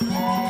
ง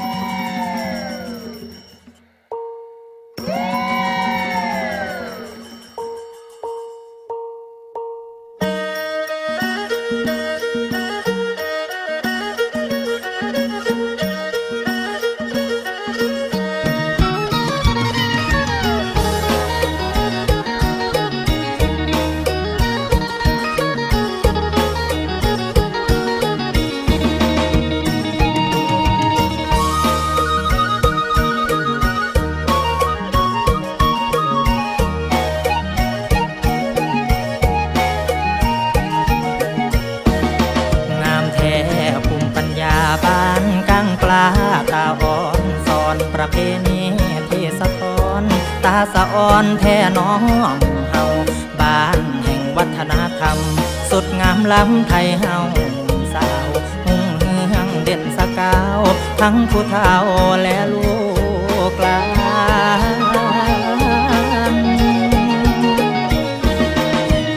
สะอ่อนแท้น้องเฮาบ้านแห่งวัฒนธรรม สุดงามล้ำไทยเฮาสาวหุ่งเฮืองเด่นสกาว ทั้งผู้เฒ่าและลูกหลาน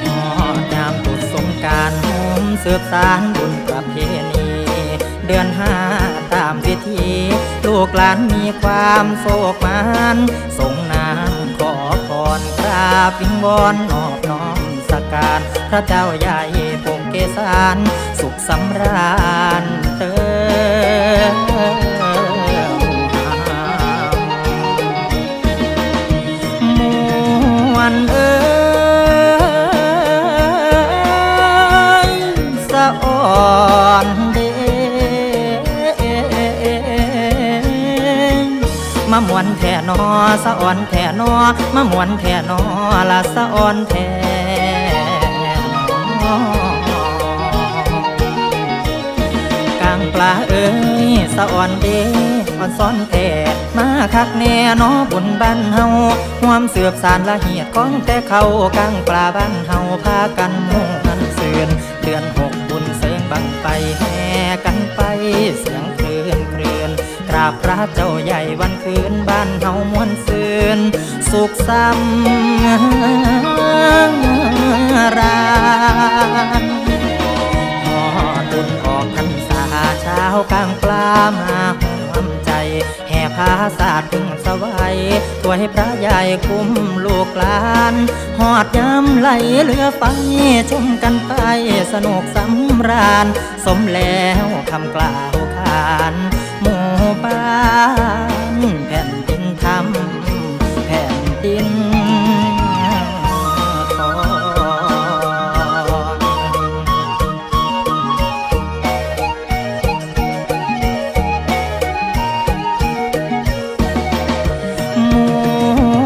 หอดยามตุดสงการโฮมสืบสารบุญประเพณี เดือนห้าตามพิธี ลูกหลานมีความโศกมานส่งน้ำขอพรกราบวิงวอนนอบน้อมสกการพระเจ้าใหญ่ปกเกสารสุขสำราญเติมมวนเอ้ยสะอ่อน มามวนแท่นอสะอ่อนแท่นอมามวนแท่นอละสะอ่อนแท่นอกลางปลาเอ้ยสะอ่อนเดอ่อนซ้อนแท่มาคักแน่นอบุญบ้านเฮาห่วมเสือบสารละเหียดของแต่เขากลางปลาบ้านเฮาพากันมุ่งันเสือนเดือนหกบุญเสิงบังไปแห่ อนกพระเจ้าใหญ่วันคืนบ้านเฮามวนซืน สุขซ้ำราญพอตุนออกพรรษาเช้ากลางปลามาหวมใจ แห่พาศาสตร์พึ่งสวัยถวยพระใหญ่คุ้มลูกหลานหอดย้ำไหลเรือไฟชมกันไปสนุกสำราญ สมแล้วคำกล่าวขานหมู บานแผ่นดินธรรมแผ่นดินทองม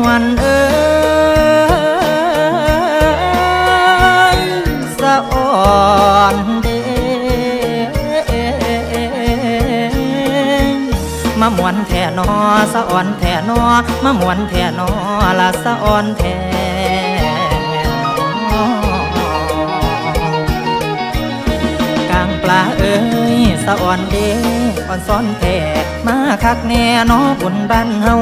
วนเอ้ยสะอ่อน มามวนแท่นอสะอ่อนแท่นอมามวนแท่นอละสะอ่อนแท่นอกลางปลาเอ้ยสะอ่อนเด้อ่อนซ้อนแท่มาคักแน่นอบุญบ้านเฮา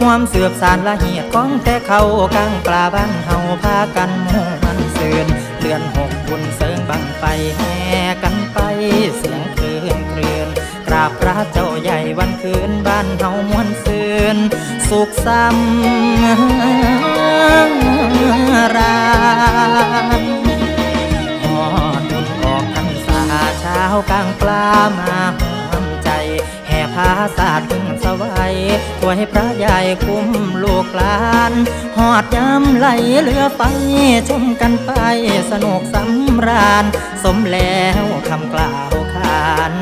หวมเสือบสารละเหียดของแต่เขากลางปลาบ้านเฮาพากันมุ่งมันเสือนเดือนหกบุญเสิงบังไปแห่กันไปเสีย ราบพระเจ้าใหญ่วันคืนบ้านเฮามวนซืนสุขซ้ำราญหอดบุญออกพรรษาเช้ากลางปลามาห่วมใจ แห่พาศาสตร์พึ่งสวัยถวยพระใหญ่คุ้มลูกหลานหอดย้ำไหลเรือไฟชมกันไปสนุกสำราญ สมแล้วคำกล่าวขาน